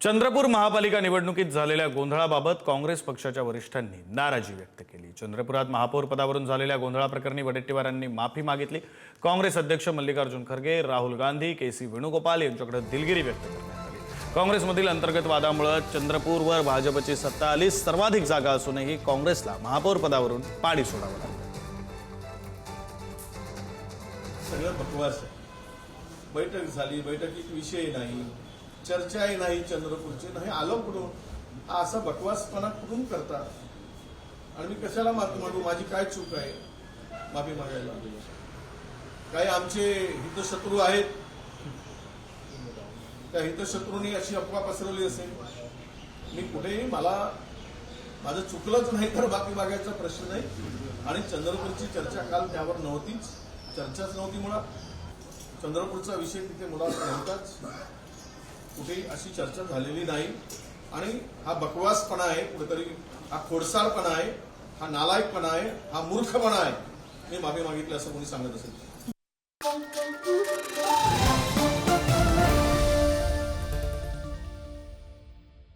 चंद्रपूर महापालिका निवडणुकीत झालेल्या गोंधळाबाबत काँग्रेस पक्षाच्या वरिष्ठांनी नाराजी व्यक्त केली. चंद्रपुरात महापौर पदावरून झालेल्या गोंधळाप्रकरणी वडेट्टीवारांनी माफी मागितली. काँग्रेस अध्यक्ष मल्लिकार्जुन खरगे राहुल गांधी के सी वेणुगोपाल यांच्याकडे दिलगिरी व्यक्त करण्यात आली. काँग्रेसमधील अंतर्गत वादामुळे चंद्रपूरवर भाजपची सत्ता आली. सर्वाधिक जागा असूनही काँग्रेसला महापौर पदावरून पाणी सोडावं लागलं. सगळं बकवास बैठक झाली. बैठकीत विषय नाही. चर्चाही नाही चंद्रपूरची नाही आलो कुठून? हा असा बकवासपणा कुठून करतात आणि मी कशाला माफी मागू? माझी काय चूक आहे? माफी मागायला. काही आमचे हितशत्रू आहेत? त्या हितशत्रूंनी अशी अफवा पसरवली असेल? मी कुठेही मला माझं चुकलंच नाही तर बाकी मागायचा प्रश्न नाही. आणि चंद्रपूरची चर्चा काल त्यावर नव्हतीच. चर्चाच नव्हती मुळात. चंद्रपूरचा विषय तिथे मुळात नव्हताच. कुठेही अशी चर्चा झालेली नाही. आणि हा बकवासपणा आहे कुठेतरी हा खोडसाळपणा आहे हा नालायकपणा आहे हा मूर्खपणा आहे. मी माफी मागितली असं कोणी सांगत असेल.